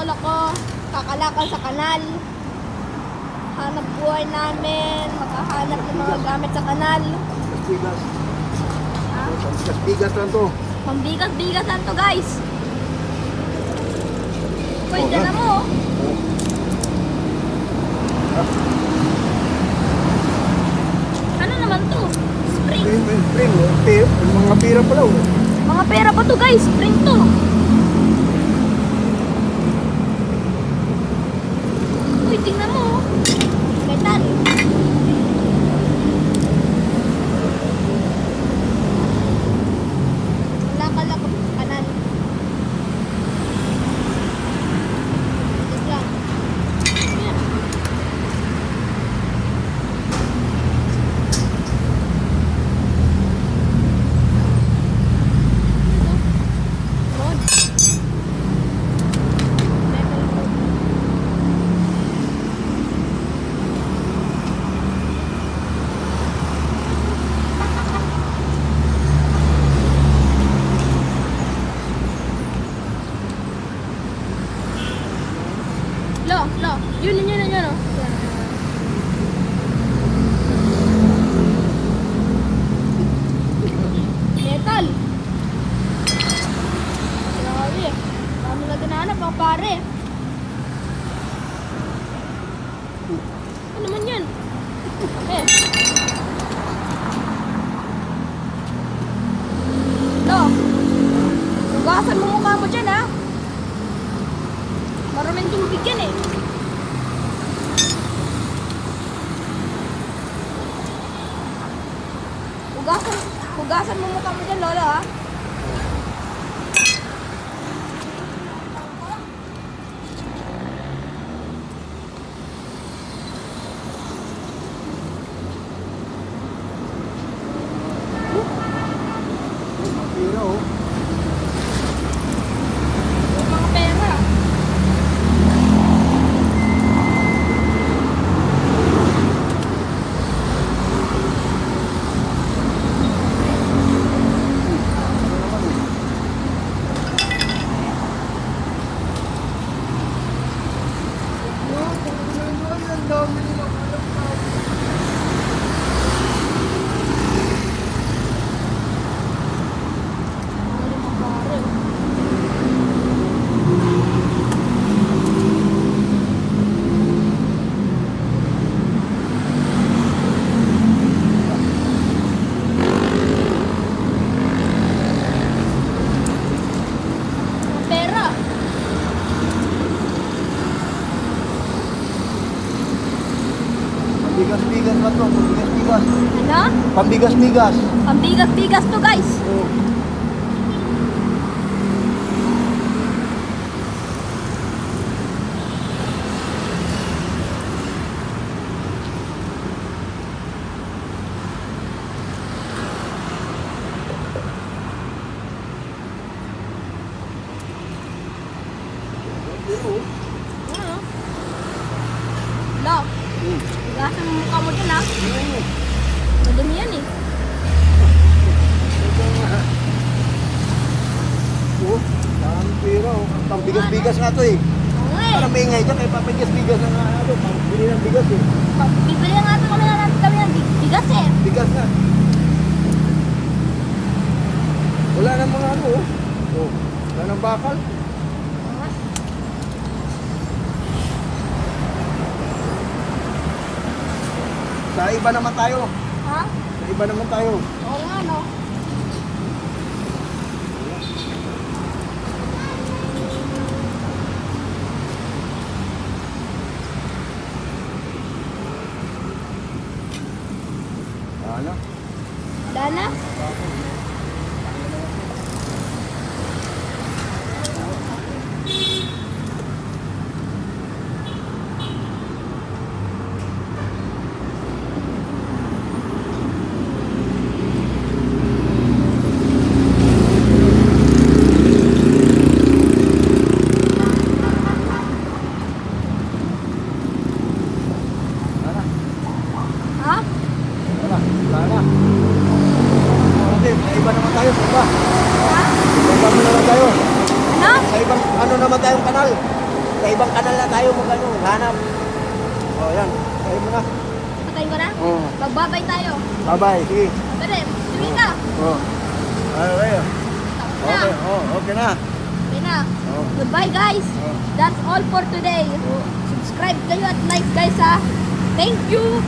lolo ko. Kakalakal sa kanal. Hanap buhay namin. Makahanap ng mga gamit sa kanal. Bigas. Ha? Bigas, lang to. Pambigas-bigas lang to guys. Pwede Oh, na mo. Ano naman to? Spring. Spring, spring, oh. Mga pira pala. oh. Mga pera pa to guys. Spring to. Dinanap, mga pare. Ano naman yan? Eh. Lo. Hugasan mo mukha mo dyan, ha? Maraming tubig yan, eh. Hugasan, hugasan mo mukha mo dyan, lolo, ha? Hello. Bigas-bigas ba to? Bigas-bigas. Ano? Pambigas-bigas. Pambigas-bigas to guys. Oh. Ano? Lo, Hmm. hugasan mo ha. Madumi yan eh. Oh, dami pira oh. Pambigas-bigas nga to eh. Oo eh. Parang may ingay dyan kaya pabigas-bigas na nga ano. Pambili ng bigas eh. Bibili nga ito kami na natin kami ng big- bigas eh. Bigas na. Wala nang mga ano oh. Oh, wala nang bakal. Sa iba naman tayo. Ha? Sa iba naman tayo. Oo nga no. Ano? Wala na? Wala na. Ha? Wala. Wala na. Hindi, sa iba naman tayo. Sa iba. Ha? Sa iba naman tayo. Ano? Sa ibang ano naman tayong kanal. Sa ibang kanal na tayo mag ano, hanap. O, oh, yan. Tayo mo na. Patayin ko na? Oo. Magbabay tayo. Bye-bye. Sige. Pwede, tuloy ka. Oo. Okay. Tapos na. Okay. Oh, okay na. Okay na. Oh. Goodbye guys. Oh. That's all for today. Oh. Subscribe kayo at like guys ha. Thank you.